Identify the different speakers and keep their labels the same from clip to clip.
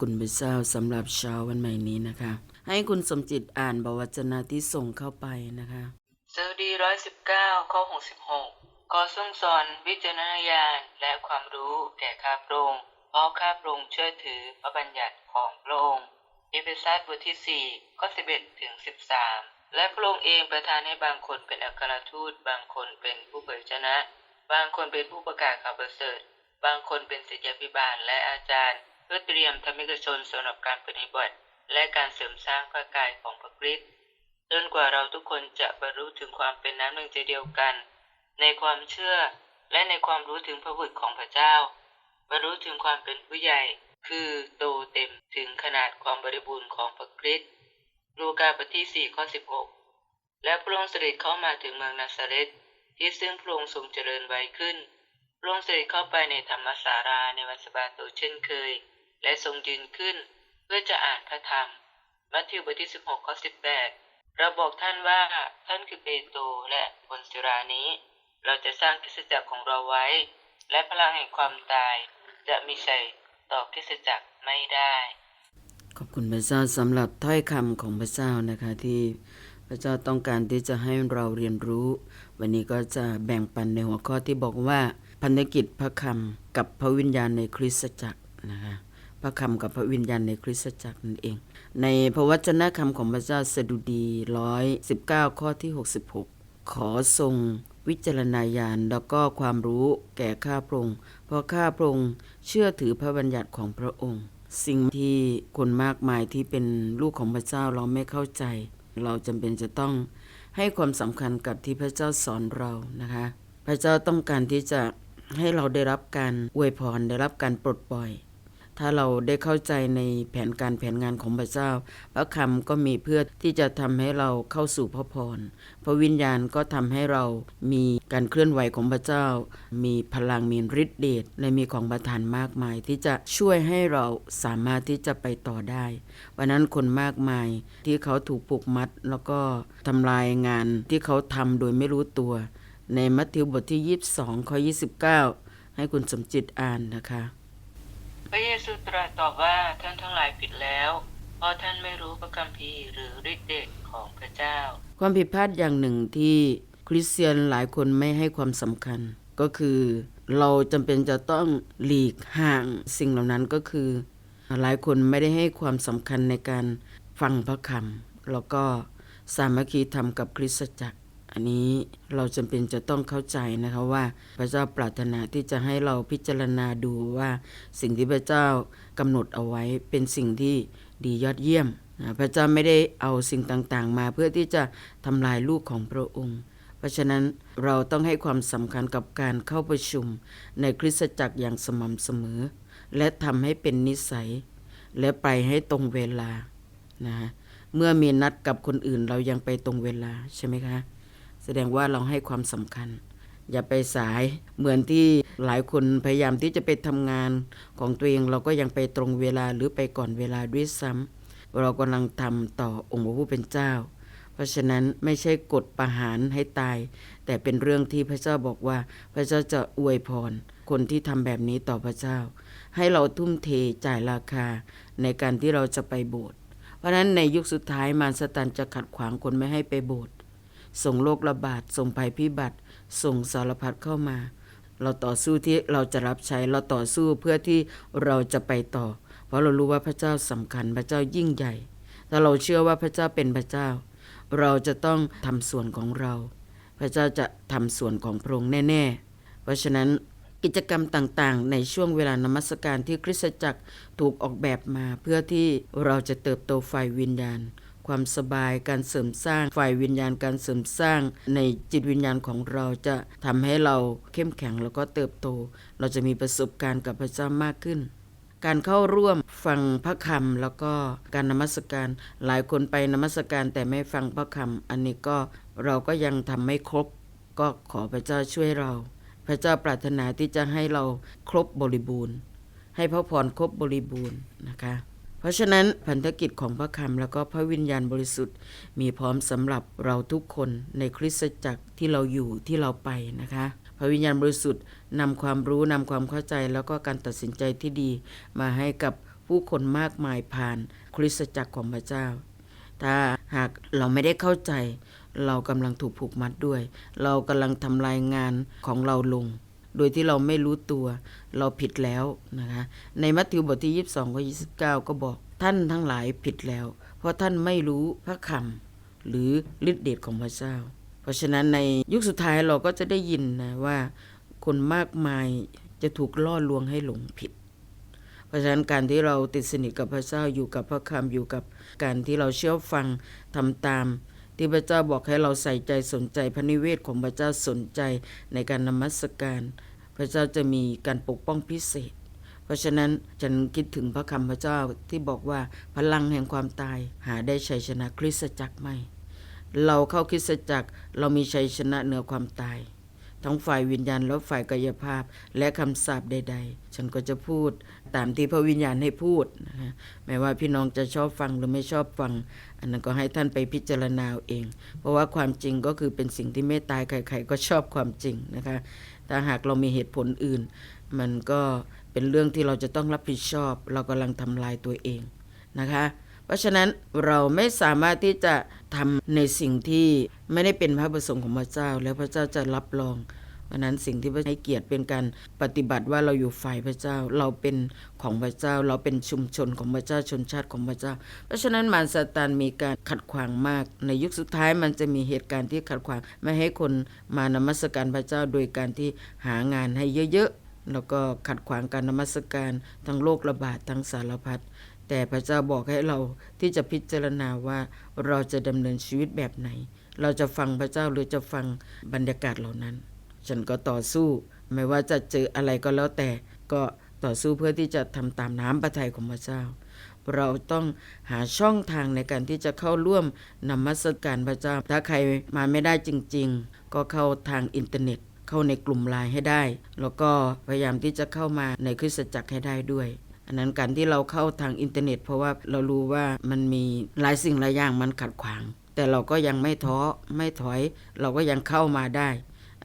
Speaker 1: คุณพระเจ้าสำหรับเช้าวันใหม่นี้นะคะ ให้คุณสมจิตอ่านบวจนะที่ส่งเข้าไปนะคะ
Speaker 2: สดีร้อยสิบเก้าข้อหกสิบหกขอทรงสอนวิจารณญาณและความรู้แก่ข้าพระองค์เพราะข้าพระองค์เชื่อถือพระบัญญัติของพระองค์เอเฟซัสบทที่สี่ข้อสิบเอ็ดถึงสิบสามและพระองค์เองประทานให้บางคนเป็นอัครทูต บางคนเป็นผู้เผยชนะ บางคนเป็นผู้ประกาศข่าวประเสริฐ บางคนเป็นศิษยาภิบาลและอาจารย์ เพื่อเตรียมธรรมิกชนสำหรับการปฏิบัติ และการเสริมสร้างพระกายของพระคริสต์จนกว่าเราทุกคนจะบรรลุถึงความเป็นน้ำหนึ่งใจเดียวกัน ในความเชื่อและในความรู้ถึงพระบุตรของพระเจ้า บรรลุถึงความเป็นผู้ใหญ่ คือโตเต็มถึงขนาดความบริบูรณ์ของพระคริสต์ลูกาบทที่ 4 ข้อ 16 และพระองค์เสด็จเข้ามาถึงเมืองนาซาเรตที่ซึ่งพระองค์ทรงเจริญไว้ขึ้นพระองค์เสด็จเข้าไปในธรรมสาราในวันสะบาโตเช่นเคย และทรงยืนขึ้น เพื่อจะอ่านพระธรรม มัทธิวบทที่16ข้อ18 เราบอกท่านว่าท่านคือเปโตรและบนศิรานี้ เราจะสร้างคริสตจักรของเราไว้ และพลังแห่งความตาย จะมีชัยต่อคริสตจักรไม่ได้
Speaker 1: ขอบคุณพระเจ้าสำหรับถ้อยคำของพระเจ้านะคะที่พระเจ้าต้องการที่จะให้เราเรียนรู้ วันนี้ก็จะแบ่งปันในหัวข้อที่บอกว่าพันธกิจพระคำกับพระวิญญาณในคริสตจักรนะคะ พระคำกับพระวิญญาณในคริสตจักรนั่นเอง ในพระวจนะคำของพระเจ้าสดุดีร้อยสิบเก้าข้อที่ 66 ขอทรงวิจารณญาณแล้วก็ความรู้แก่ข้าพระองค์เพราะข้าพระองค์เชื่อถือพระบัญญัติของพระองค์ สิ่งที่คนมากมายที่เป็นลูกของพระเจ้าเราไม่เข้าใจ เราจำเป็นจะต้องให้ความสำคัญกับที่พระเจ้าสอนเรานะคะ พระเจ้าต้องการที่จะให้เราได้รับการอวยพรได้รับการปลดปล่อย ถ้าเราได้เข้าใจในแผนการแผนงานของพระเจ้า พระคำก็มีเพื่อที่จะทำให้เราเข้าสู่พระพร พระวิญญาณก็ทำให้เรามีการเคลื่อนไหวของพระเจ้า มีพลังมีฤทธิ์เดชและมีของประทานมากมาย ที่จะช่วยให้เราสามารถที่จะไปต่อได้วันนั้นคนมากมายที่เขาถูกผูกมัด แล้วก็ทำลายงานที่เขาทำโดยไม่รู้ตัว ในมัทธิวบทที่ 22ข้อ29 ให้คุณสมจิตอ่านนะคะ
Speaker 2: พระเยซูตรัสตอบว่าท่านทั้งหลายผิดแล้ว เพราะท่านไม่รู้พระคัมภีร์หรือฤทธิเดชของพระเจ้า
Speaker 1: ความผิดพลาดอย่างหนึ่งที่คริสเตียนหลายคนไม่ให้ความสำคัญ ก็คือเราจำเป็นจะต้องหลีกห่างสิ่งเหล่านั้นก็คือ หลายคนไม่ได้ให้ความสำคัญในการฟังพระคำแล้วก็สามัคคีธรรมกับคริสตจักร อันนี้เราจำเป็นจะต้องเข้าใจนะคะว่าพระเจ้าปรารถนาที่จะให้เราพิจารณาดูว่าสิ่งที่พระเจ้ากำหนดเอาไว้เป็นสิ่งที่ดียอดเยี่ยมนะพระเจ้าไม่ได้เอาสิ่งต่างๆ มาเพื่อที่จะทำลายลูกของพระองค์ เพราะฉะนั้นเราต้องให้ความสำคัญกับการเข้าประชุมในคริสตจักรอย่างสม่ำเสมอ และทำให้เป็นนิสัย และไปให้ตรงเวลานะเมื่อมีนัดกับคนอื่นเรายังไปตรงเวลาใช่ไหมคะ แสดงว่าเราให้ความสำคัญ อย่าไปสายเหมือนที่หลายคนพยายามที่จะไปทำงานของตัวเองเราก็ยังไปตรงเวลาหรือไปก่อนเวลาด้วยซ้ำเรากำลังทำต่อองค์พระผู้เป็นเจ้า เพราะฉะนั้นไม่ใช่กฎประหารให้ตาย แต่เป็นเรื่องที่พระเจ้าบอกว่า พระเจ้าจะอวยพร คนที่ทำแบบนี้ต่อพระเจ้า ให้เราทุ่มเทจ่ายราคาในการที่เราจะไปโบสถ์เพราะฉะนั้นในยุคสุดท้ายมารสตันจะขัดขวางคนไม่ให้ไปโบสถ์ ส่งโรคระบาด ส่งภัยพิบัติ ส่งสารพัดเข้ามา เราต่อสู้ที่เราจะรับใช้ เราต่อสู้เพื่อที่เราจะไปต่อ เพราะเรารู้ว่าพระเจ้าสำคัญ พระเจ้ายิ่งใหญ่ ถ้าเราเชื่อว่าพระเจ้าเป็นพระเจ้า เราจะต้องทำส่วนของเรา พระเจ้าจะทำส่วนของพระองค์แน่ ๆ เพราะฉะนั้นกิจกรรมต่างๆ ในช่วงเวลานมัสการที่คริสตจักรถูกออกแบบมาเพื่อที่เราจะเติบโตฝ่ายวิญญาณ ความสบายการเสริมสร้างฝ่ายวิญญาณการเสริมสร้าง ในจิตวิญญาณของเราจะทำให้เราเข้มแข็งแล้วก็เติบโต เราจะมีประสบการณ์กับพระเจ้ามากขึ้น การเข้าร่วมฟังพระคำแล้วก็การนมัสการ หลายคนไปนมัสการแต่ไม่ฟังพระคำอันนี้ก็เราก็ยังทำไม่ครบ ก็ขอพระเจ้าช่วยเรา พระเจ้าปรารถนาที่จะให้เราครบบริบูรณ์ ให้พระพรครบบริบูรณ์นะคะ เพราะฉะนั้นพันธกิจของพระคำแล้วก็พระวิญญาณบริสุทธิ์ มีพร้อมสำหรับเราทุกคนในคริสตจักรที่เราอยู่ที่เราไปนะคะ พระวิญญาณบริสุทธิ์นำความรู้นำความเข้าใจแล้วก็การตัดสินใจที่ดี มาให้กับผู้คนมากมายผ่านคริสตจักรของพระเจ้า ถ้าหากเราไม่ได้เข้าใจ เรากำลังถูกผูกมัดด้วย เรากำลังทำลายงานของเราลง โดยที่เราไม่รู้ตัว เราผิดแล้วนะคะ ในมัทธิวบทที่ 22ข้อ29 ก็บอกท่านทั้งหลายผิดแล้ว เพราะท่านไม่รู้พระคำหรือฤทธิเดชของพระเจ้า เพราะฉะนั้นในยุคสุดท้ายเราก็จะได้ยินนะว่า คนมากมายจะถูกล่อลวงให้หลงผิด เพราะฉะนั้นการที่เราติดสนิทกับพระเจ้าอยู่กับพระคำอยู่กับการที่เราเชื่อฟังทำตามที่พระเจ้าบอกให้เราใส่ใจสนใจพระนิเวศของพระเจ้าสนใจในการนมัสการ พระเจ้าจะมีการปกป้องพิเศษ เพราะฉะนั้นฉันคิดถึงพระคำพระเจ้าที่บอกว่าพลังแห่งความตายหาได้ชัยชนะคริสตจักรไม่ เราเข้าคริสตจักรเรามีชัยชนะเหนือความตาย ทั้งฝ่ายวิญญาณและฝ่ายกายภาพและคำสาปใด ๆ ฉันก็จะพูด ตามที่พระวิญญาณให้พูดนะฮะแม้ว่าพี่น้องจะชอบฟังหรือไม่ชอบฟัง อันนั้นก็ให้ท่านไปพิจารณาเอาเอง เพราะว่าความจริงก็คือเป็นสิ่งที่ไม่ตายใครๆก็ชอบความจริงนะคะถ้าหากเรามีเหตุผลอื่น มันก็เป็นเรื่องที่เราจะต้องรับผิดชอบ เรากำลังทำลายตัวเองนะคะเพราะฉะนั้นเราไม่สามารถที่จะทำในสิ่งที่ไม่ได้เป็นพระประสงค์ของพระเจ้า แล้วพระเจ้าจะรับรอง เพราะนั้นสิ่งที่พระให้เกียรติเป็นการปฏิบัติว่าเราอยู่ฝ่ายพระเจ้าเราเป็นของพระเจ้า เราเป็นชุมชนของพระเจ้าชนชาติของพระเจ้า เพราะฉะนั้นมารซาตานมีการขัดขวางมาก ในยุคสุดท้ายมันจะมีเหตุการณ์ที่ขัดขวางไม่ให้คนมานมัสการพระเจ้าโดยการที่หางานให้เยอะๆแล้วก็ขัดขวางการนมัสการทั้งโรคระบาดทั้งสารพัดแต่พระเจ้าบอกให้เราที่จะพิจารณาว่าเราจะดำเนินชีวิตแบบไหน เราจะฟังพระเจ้าหรือจะฟังบรรยากาศเหล่านั้น ฉันก็ต่อสู้ ไม่ว่าจะเจออะไรก็แล้วแต่ ก็ต่อสู้เพื่อที่จะทำตามน้ำพระทัยของพระเจ้า เราต้องหาช่องทางในการที่จะเข้าร่วมนมัสการพระเจ้า ถ้าใครมาไม่ได้จริง ๆ ก็เข้าทางอินเทอร์เน็ต เข้าในกลุ่มไลน์ให้ได้ แล้วก็พยายามที่จะเข้ามาในคริสตจักรให้ได้ด้วยอันนั้นการที่เราเข้าทางอินเทอร์เน็ต เพราะว่าเรารู้ว่ามันมีหลายสิ่งหลายอย่างมันขัดขวาง แต่เราก็ยังไม่ท้อไม่ถอย เราก็ยังเข้ามาได้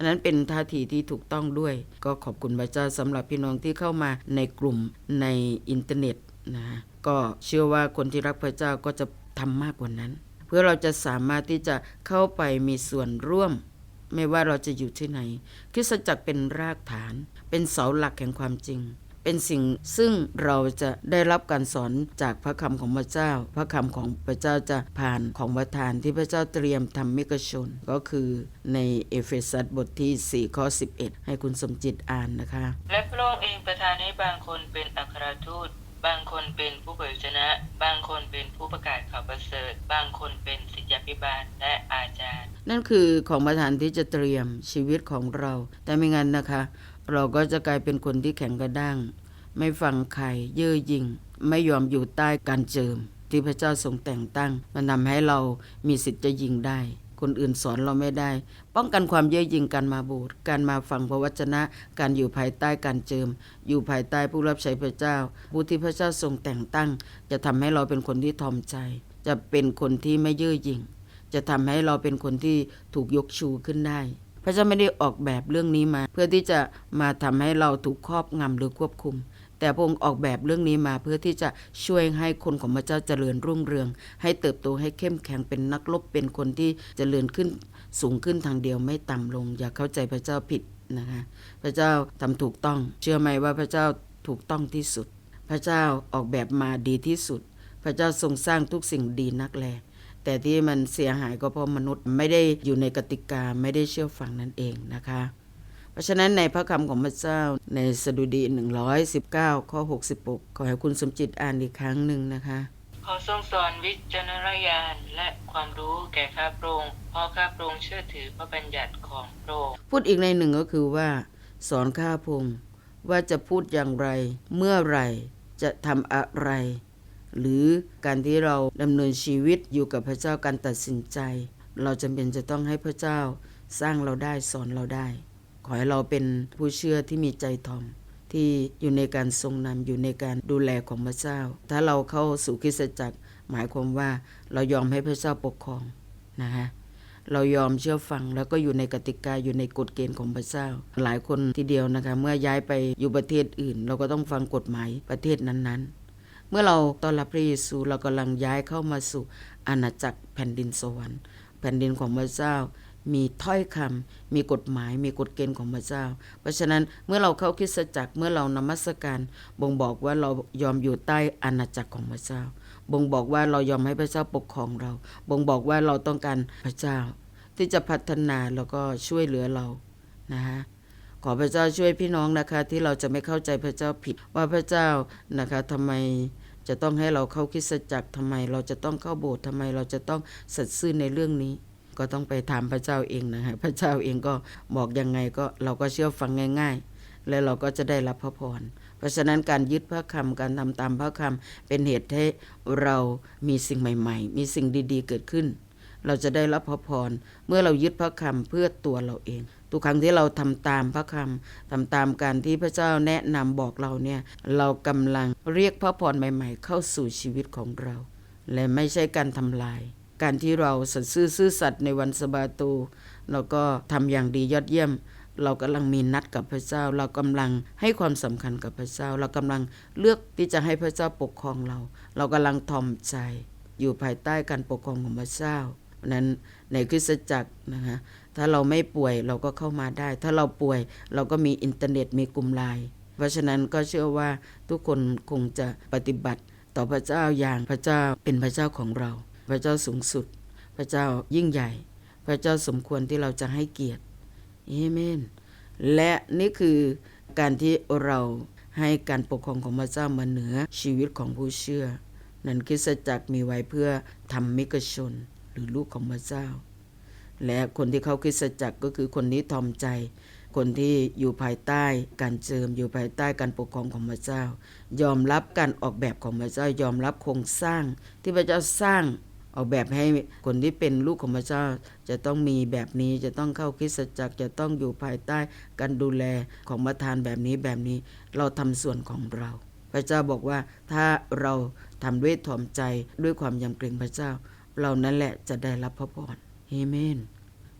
Speaker 1: นนั้นเป็นท่าทีที่ถูกต้องด้วย ก็ขอบคุณพระเจ้าสำหรับพี่น้องที่เข้ามาในกลุ่มในอินเทอร์เน็ตนะก็เชื่อว่าคนที่รักพระเจ้าก็จะทำมากกว่านั้น เพื่อเราจะสามารถที่จะเข้าไปมีส่วนร่วม ไม่ว่าเราจะอยู่ที่ไหนคริสตจักรเป็นรากฐาน เป็นเสาหลักแห่งความจริง เป็นสิ่งซึ่งเราจะได้รับการสอนจากพระคำของพระเจ้า พระคำของพระเจ้าจะผ่านของประทานที่พระเจ้าเตรียมทำมิกชน ก็คือในเอเฟซัสบทที่ 4 ข้อ 11 ให้คุณสมจิตอ่านนะคะ
Speaker 2: และพระองค์เองประทานให้บางคนเป็นอัครทูตบางคนเป็นผู้เผยชนะ บางคนเป็นผู้ประกาศข่าวประเสริฐ บางคนเป็นศิษยาภิบาลและอาจารย์
Speaker 1: นั่นคือของประทานที่จะเตรียมชีวิตของเรา แต่ไม่งั้นนะคะ เราก็จะกลายเป็นคนที่แข็งกระด้าง ไม่ฟังใครเย่อหยิ่ง ไม่ยอมอยู่ใต้การเจิม ที่พระเจ้าทรงแต่งตั้ง มันทำให้เรามีสิทธิ์จะยิงได้ คนอื่นสอนเราไม่ได้ ป้องกันความเย่อหยิ่งการมาโบสถ์การมาฟังพระวจนะ การอยู่ภายใต้การเจิม อยู่ภายใต้ผู้รับใช้พระเจ้า ผู้ที่พระเจ้าทรงแต่งตั้ง จะทำให้เราเป็นคนที่ทอมใจ จะเป็นคนที่ไม่เย่อหยิ่ง จะทำให้เราเป็นคนที่ถูกยกชูขึ้นได้ พระเจ้าไม่ได้ออกแบบเรื่องนี้มา เพื่อที่จะมาทำให้เราถูกครอบงำหรือควบคุม แต่พระองค์ออกแบบเรื่องนี้มาเพื่อที่จะช่วยให้คนของพระเจ้าเจริญรุ่งเรือง ให้เติบโตให้เข้มแข็งเป็นนักรบเป็นคนที่เจริญขึ้นสูงขึ้นทางเดียวไม่ต่ำลง อย่าเข้าใจพระเจ้าผิดนะคะพระเจ้าทำถูกต้อง เชื่อไหมว่าพระเจ้าถูกต้องที่สุด พระเจ้าออกแบบมาดีที่สุด พระเจ้าทรงสร้างทุกสิ่งดีนักแล แต่ที่มันเสียหายก็เพราะมนุษย์ไม่ได้อยู่ในกติกาไม่ได้เชื่อฟังนั่นเองนะคะ เพราะฉะนั้นในพระคำของพระเจ้าในสดุดี 119 ข้อ 66 ขอให้คุณสมจิตอ่านอีกครั้งหนึ่งนะคะ
Speaker 2: ขอทรงสอนวิจารณญาณและความรู้แก่ข้าพระองค์เพราะข้าพระองค์เชื่อถือพระบัญญัติของพระองค์
Speaker 1: พูดอีกในหนึ่งก็คือว่า สอนข้าพงศ์ว่าจะพูดอย่างไร เมื่อไหรจะทำอะไร หรือการที่เราดำเนินชีวิตอยู่กับพระเจ้าการตัดสินใจ เราจำเป็นจะต้องให้พระเจ้าสร้างเราได้สอนเราได้ ขอให้เราเป็นผู้เชื่อที่มีใจทอม ที่อยู่ในการทรงนำอยู่ในการดูแลของพระเจ้า ถ้าเราเข้าสู่คริสตจักร หมายความว่าเรายอมให้พระเจ้าปกครองนะคะเรายอมเชื่อฟังแล้วก็อยู่ในกติกาอยู่ในกฎเกณฑ์ของพระเจ้า หลายคนทีเดียวนะคะ เมื่อย้ายไปอยู่ประเทศอื่น เราก็ต้องฟังกฎหมายประเทศนั้นๆ มื่อเราตอนรับพระเยซูเรากำลังย้ายเข้ามาสู่อาณาจักรแผ่นดินสวรรค์ แผ่นดินของพระเจ้า มีถ้อยคำมีกฎหมาย มีกฎเกณฑ์ของพระเจ้า เพราะฉะนั้นเมื่อเราเข้าคริสตจักรเมื่อเรานมัสการ บ่งบอกว่าเรายอมอยู่ใต้อาณาจักรของพระเจ้า บ่งบอกว่าเรายอมให้พระเจ้าปกครองเรา บ่งบอกว่าเราต้องการพระเจ้า ที่จะพัฒนาแล้วก็ช่วยเหลือเรานะฮะขอพระเจ้าช่วยพี่น้องนะคะที่เราจะไม่เข้าใจพระเจ้าผิดว่าพระเจ้านะคะทำไม จะต้องให้เราเข้าคริสตจักรทำไม เราจะต้องเข้าโบสถ์ทำไม เราจะต้องสัตย์ซื่อในเรื่องนี้ ก็ต้องไปถามพระเจ้าเองนะฮะพระเจ้าเองก็บอกยังไงก็เราก็เชื่อฟังง่าย ๆ และเราก็จะได้รับพระพรเพราะฉะนั้นการยึดพระคำการทำตามพระคำเป็นเหตุให้เรามีสิ่งใหม่ ๆ มีสิ่งดีๆ เกิดขึ้น เราจะได้รับพระพรเมื่อเรายึดพระคำเพื่อตัวเราเอง ทุกครั้งที่เราทำตามพระคำทำตามการที่พระเจ้าแนะนำบอกเราเนี่ยเรากำลังเรียกพระพรใหม่ ๆ เข้าสู่ชีวิตของเรา และไม่ใช่การทำลาย การที่เราสัตย์ซื่อซื่อสัตย์ในวันสะบาตูเราก็ทำอย่างดียอดเยี่ยมเรากำลังมีนัดกับพระเจ้า เรากำลังให้ความสำคัญกับพระเจ้า เรากำลังเลือกที่จะให้พระเจ้าปกครองเรา เรากำลังทอมใจอยู่ภายใต้การปกครองของพระเจ้าเพราะนั้นในคริสตจักรนะฮะ ถ้าเราไม่ป่วยเราก็เข้ามาได้ ถ้าเราป่วยเราก็มีอินเทอร์เน็ตมีกลุ่มไลน์เพราะฉะนั้นก็เชื่อว่าทุกคนคงจะปฏิบัติต่อพระเจ้าอย่างพระเจ้าเป็นพระเจ้าของเรา พระเจ้าสูงสุด พระเจ้ายิ่งใหญ่ พระเจ้าสมควรที่เราจะให้เกียรติเอเมน และนี่คือการที่เราให้การปกครองของพระเจ้ามาเหนือชีวิตของผู้เชื่อ นั้นคริสตจักรมีไว้เพื่อทำมิกชน หรือลูกของพระเจ้า และคนที่เข้าคริสตจักรก็คือคนนี้ทอมใจ คนที่อยู่ภายใต้การเจิมอยู่ภายใต้การปกครองของพระเจ้า ยอมรับการออกแบบของพระเจ้ายอมรับโครงสร้าง ที่พระเจ้าสร้างออกแบบให้คนที่เป็นลูกของพระเจ้า จะต้องมีแบบนี้จะต้องเข้าคริสตจักรจะต้องอยู่ภายใต้การดูแลของประธานแบบนี้แบบนี้เราทำส่วนของเรา พระเจ้าบอกว่าถ้าเราทำด้วยถ่อมใจด้วยความยำเกรงพระเจ้า เรานั่นแหละจะได้รับพระพร เอเมน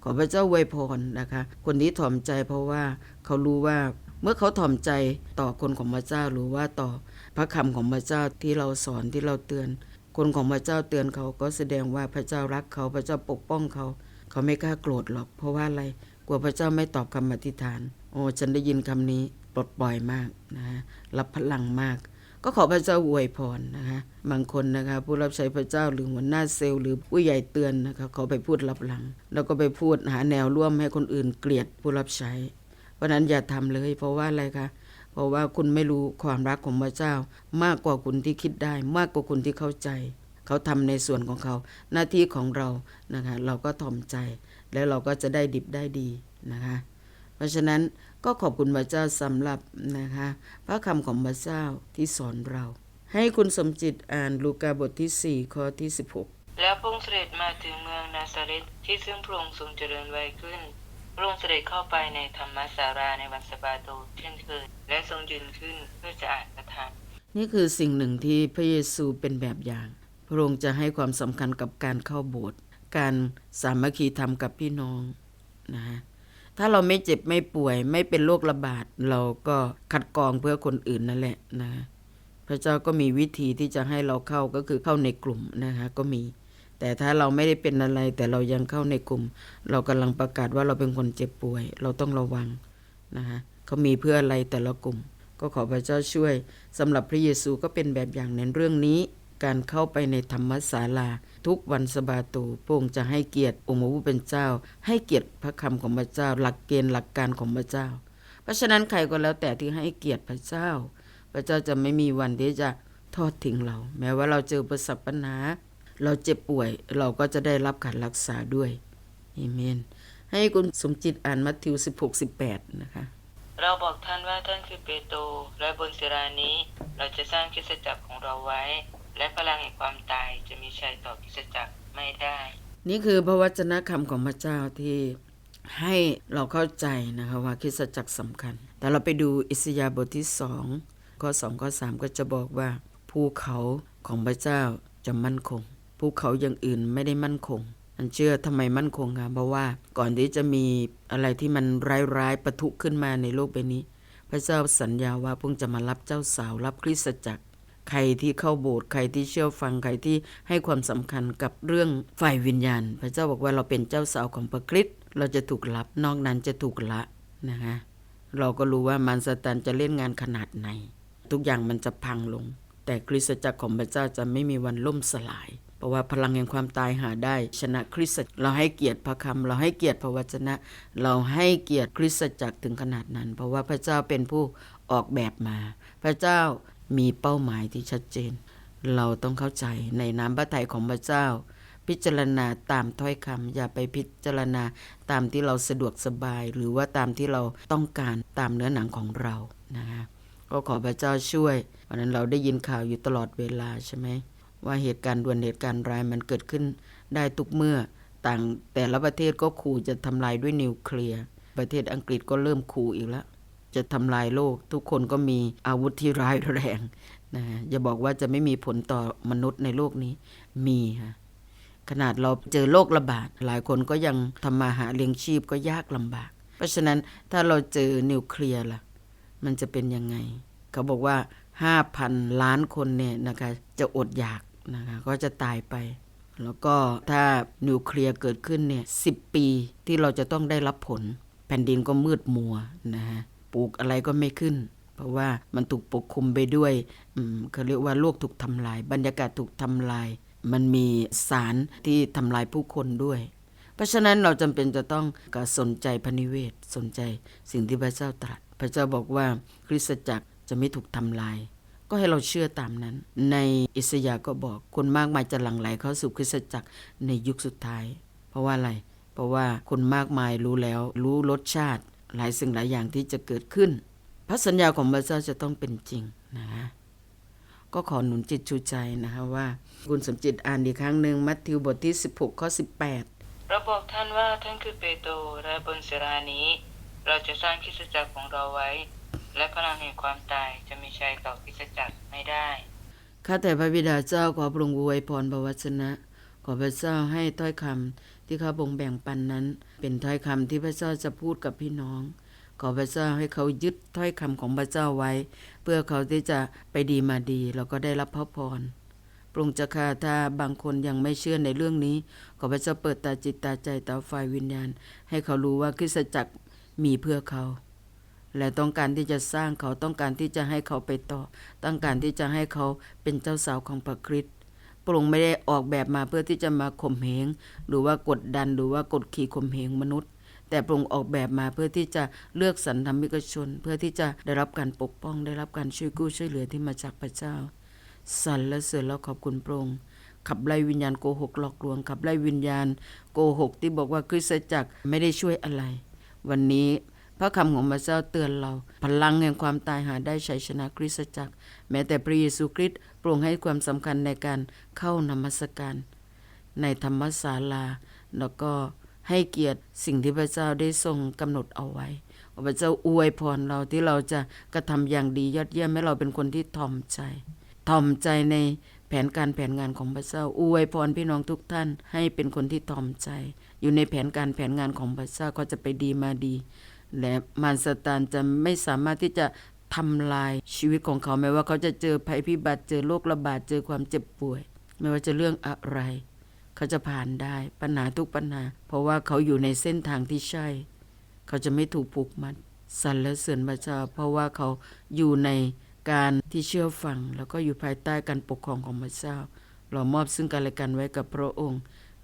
Speaker 1: ขอพระเจ้าไวยพรนะคะ คนนี้ถ่อมใจเพราะว่าเขารู้ว่าเมื่อเขาถ่อมใจต่อคนของพระเจ้าหรือว่าต่อพระคำของพระเจ้าที่เราสอนที่เราเตือน คนของพระเจ้าเตือนเขาก็แสดงว่าพระเจ้ารักเขาพระเจ้าปกป้องเขา เขาไม่กล้าโกรธหรอก เพราะว่าอะไรกลัวพระเจ้าไม่ตอบคำอธิษฐาน โอ้ฉันได้ยินคำนี้ปลดปล่อยมากนะฮะรับพลังมาก ก็ขอพระเจ้าอวยพรนะคะบางคนนะคะผู้รับใช้พระเจ้าหรือหัวหน้าเซลล์หรือผู้ใหญ่เตือนนะคะเขาไปพูดรับหลัง แล้วก็ไปพูดหาแนวร่วมให้คนอื่นเกลียดผู้รับใช้ เพราะนั้นอย่าทำเลย เพราะว่าอะไรคะเพราะว่าคุณไม่รู้ความรักของพระเจ้า มากกว่าคุณที่คิดได้ มากกว่าคุณที่เข้าใจ เขาทำในส่วนของเขา หน้าที่ของเรานะคะเราก็ถ่อมใจ แล้วเราก็จะได้ดิบได้ดีนะคะ เพราะฉะนั้น ก็ขอบคุณพระเจ้าสำหรับนะคะพระคำของพระเจ้าที่สอนเรา ให้คุณสมจิตอ่านลูกาบทที่ 4 ข้อที่ 16
Speaker 2: แล้วพระองค์เสด็จมาถึงเมืองนาซาเรตที่ซึ่งพระองค์ทรงเจริญไว้ขึ้นพระองค์เสด็จเข้าไปในธรรมศาราในวันสะบาโตเช่นเคยและทรงยืนขึ้นเพื่อจะอ่านประทาน
Speaker 1: นี่คือสิ่งหนึ่งที่พระเยซูเป็นแบบอย่าง พระองค์จะให้ความสำคัญกับการเข้าโบสถ์การสามัคคีธรรมกับพี่น้องนะฮะ ถ้าเราไม่เจ็บไม่ป่วย ไม่เป็นโรคระบาด เราก็คัดกรองเพื่อคนอื่นนั่นแหละนะพระเจ้าก็มีวิธีที่จะให้เราเข้าก็คือเข้าในกลุ่มนะคะก็มี แต่ถ้าเราไม่ได้เป็นอะไรแต่เรายังเข้าในกลุ่ม เรากำลังประกาศว่าเราเป็นคนเจ็บป่วย เราต้องระวังนะคะเขามีเพื่ออะไรแต่ละกลุ่ม ก็ขอพระเจ้าช่วยสำหรับพระเยซูก็เป็นแบบอย่างในเรื่องนี้ การเข้าไปในธรรมศาลา ทุกวันสบาตูพระองค์จะให้เกียรติองค์พระผู้เป็นเจ้า ให้เกียรติพระคำของพระเจ้า หลักเกณฑ์หลักการของพระเจ้า เพราะฉะนั้นใครก็แล้วแต่ที่ให้เกียรติพระเจ้า พระเจ้าจะไม่มีวันที่จะทอดทิ้งเรา แม้ว่าเราเจอประสบปัญหา เราเจ็บป่วยเราก็จะได้รับการรักษาด้วยเอเมน ให้คุณสมจิตอ่านมัทธิว 16 18 นะคะ
Speaker 2: เราบอกท่านว่าท่านคือเปโตรและบนศิลานี้ เราจะสร้างคริสตจักรของเราไว้ และพลังแห่งความตายจะมีชัยต่อคริสตจักรไม่ได้
Speaker 1: นี่คือพระวจนะคำของพระเจ้าที่ให้เราเข้าใจนะคะว่าคริสตจักรสำคัญ แต่เราไปดูอิสยาห์บทที่สองข้อสองข้อสามก็จะบอกว่า ภูเขาของพระเจ้าจะมั่นคง ภูเขาอย่างอื่นไม่ได้มั่นคง อันเชื่อทำไมมั่นคงคะเพราะว่าก่อนที่จะมีอะไรที่มันร้ายๆประทุขึ้นมาในโลกใบนี้ พระเจ้าสัญญาว่าพระองค์จะมารับเจ้าสาวรับคริสตจักร ใครที่เข้าโบสถ์ใครที่เชื่อฟังใครที่ให้ความสำคัญกับเรื่องฝ่ายวิญญาณ พระเจ้าบอกว่าเราเป็นเจ้าสาวของพระคริสต์เราจะถูกรับนอกนั้นจะถูกละนะคะเราก็รู้ว่ามารซาตานจะเล่นงานขนาดไหน ทุกอย่างมันจะพังลง แต่คริสตจักรของพระเจ้าจะไม่มีวันล่มสลาย เพราะว่าพลังแห่งความตายหาได้ ชนะคริสตเราให้เกียรติพระคำเราให้เกียรติพระวจนะ เราให้เกียรติคริสตจักรถึงขนาดนั้น เพราะว่าพระเจ้าเป็นผู้ออกแบบมา พระเจ้า มีเป้าหมายที่ชัดเจน เราต้องเข้าใจในน้ำพระทัยของพระเจ้า พิจารณาตามถ้อยคำอย่าไปพิจารณาตามที่เราสะดวกสบาย หรือว่าตามที่เราต้องการตามเนื้อหนังของเรานะคะก็ขอพระเจ้าช่วยเพราะนั้นเราได้ยินข่าวอยู่ตลอดเวลาใช่ไหมว่าเหตุการณ์ด่วนเหตุการณ์ร้ายมันเกิดขึ้น ได้ทุกเมื่อต่างแต่ละประเทศก็ขู่จะทำลายด้วยนิวเคลียร์ประเทศอังกฤษก็เริ่มขู่อีกแล้ว จะทำลายโลก ทุกคนก็มีอาวุธที่ร้ายแรงนะอย่าบอกว่าจะไม่มีผลต่อมนุษย์ในโลกนี้มีค่ะขนาดเราเจอโรคระบาด หลายคนก็ยังทำมาหาเลี้ยงชีพก็ยากลำบาก เพราะฉะนั้นถ้าเราเจอนิวเคลียร์ล่ะ มันจะเป็นยังไง เขาบอกว่า 5,000 ล้านคนเนี่ยนะคะจะอดอยากนะคะก็จะตายไป แล้วก็ถ้านิวเคลียร์เกิดขึ้นเนี่ยสิปีที่เราจะต้องได้รับผล แผ่นดินก็มืดมัวนะฮะ ปลูกอะไรก็ไม่ขึ้น เพราะว่ามันถูกปกคลุมไปด้วยเขาเรียกว่าโลกถูกทำลาย บรรยากาศถูกทำลาย มันมีสารที่ทำลายผู้คนด้วย เพราะฉะนั้นเราจำเป็นจะต้องกสนใจพระนิเวศ สนใจสิ่งที่พระเจ้าตรัส พระเจ้าบอกว่าคริสตจักรจะไม่ถูกทำลายก็ให้เราเชื่อตามนั้น ในอิสยาห์ก็บอกคนมากมายจะหลั่งไหลเข้าสู่คริสตจักรในยุคสุดท้าย เพราะว่าอะไร เพราะว่าคนมากมายรู้แล้ว รู้รสชาติ หลายสิ่งหลายอย่างที่จะเกิดขึ้น พระสัญญาของพระเจ้าจะต้องเป็นจริงนะฮะก็ขอหนุนจิตชูใจนะคะว่า คุณสมจิตอ่านอีกครั้งหนึ่งมัทธิวบทที่ 16 ข้อ 18
Speaker 2: เราบอกท่านว่าท่านคือเปโตรและบนศิลานี้ เราจะสร้างคริสตจักรของเราไว้ และพลังแห่งความตายจะมีชัยต่อคริสตจักรไม่ได้
Speaker 1: ข้าแต่พระบิดาเจ้าขอพระองค์อวยพรพระวจนะ ขอพระเจ้าให้ถ้อยคำที่เขาพระองแบ่งปันนั้น เป็นถ้อยคำที่พระเจ้าจะพูดกับพี่น้อง ขอพระเจ้าให้เขายึดถ้อยคำของพระเจ้าไว้ เพื่อเขาที่จะไปดีมาดีแล้วก็ได้รับพระพรพระองจะค่าถ้าบางคนยังไม่เชื่อในเรื่องนี้ ขอพระเจ้าเปิดตาจิตตาใจตาฝ่ายวิญญาณ ให้เขารู้ว่าคริสตจักรมีเพื่อเขา และต้องการที่จะสร้างเขาต้องการที่จะให้เขาไปต่อ ต้องการที่จะให้เขาเป็นเจ้าสาวของพระคริสต์ พระองค์ไม่ได้ออกแบบมาเพื่อที่จะมาข่มเหงหรือว่ากดดันหรือว่ากดขี่ข่มเหงมนุษย์ แต่พระองค์ออกแบบมาเพื่อที่จะเลือกสรรธรรมิกชน เพื่อที่จะได้รับการปกป้อง ได้รับการช่วยกู้ช่วยเหลือที่มาจากพระเจ้าสรรและเสริญแล้วขอบคุณพระองค์ขับไล่วิญญาณโกหกหลอกลวงขับไล่วิญญาณโกหกที่บอกว่าคริสตจักรไม่ได้ช่วยอะไร วันนี้ พระคำของพระเจ้าเตือนเรา พลังแห่งความตายหาได้ชัยชนะคริสตจักร แม้แต่พระเยซูคริสต์โปร่งให้ความสำคัญในการเข้านมัสการ ในธรรมศาลา แล้วก็ให้เกียรติสิ่งที่พระเจ้าได้ทรงกำหนดเอาไว้พระเจ้าอวยพรเราที่เราจะกระทำอย่างดียอดเยี่ยมให้เราเป็นคนที่ถ่อมใจ ถ่อมใจในแผนการแผนงานของพระเจ้าอวยพรพี่น้องทุกท่านให้เป็นคนที่ถ่อมใจ อยู่ในแผนการแผนงานของพระเจ้าก็จะไปดีมาดี และมารสตานจะไม่สามารถที่จะทำลายชีวิตของเขาแม้ว่าเขาจะเจอภัยพิบัติเจอโรคระบาดเจอความเจ็บป่วย ไม่ว่าจะเรื่องอะไร เขาจะผ่านได้ปัญหาทุกปัญหา เพราะว่าเขาอยู่ในเส้นทางที่ใช่ เขาจะไม่ถูกผูกมัดสรรและเสริญพระเจ้าเพราะว่าเขาอยู่ในการที่เชื่อฟัง แล้วก็อยู่ภายใต้การปกครองของพระเจ้าเรามอบซึ่งกันและกันไว้กับพระองค์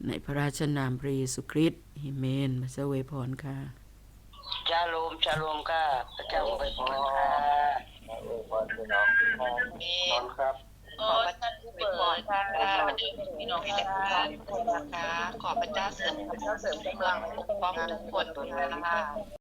Speaker 1: ในพระราชนามพระเยซูคริสต์เอเมนพระเจ้าอวยพรค่ะ
Speaker 2: ชาโลมชาโลมค่ะพระเจ้าอวยพรค่ะ
Speaker 3: ครับ
Speaker 4: ขอพระเจ้าเปิดค่ะพี่น้องที่เป็นผู้นะคะขอพระเจ้าเสริมพระเจ้าเสริมกำลังปกป้องทุกคนค่ะ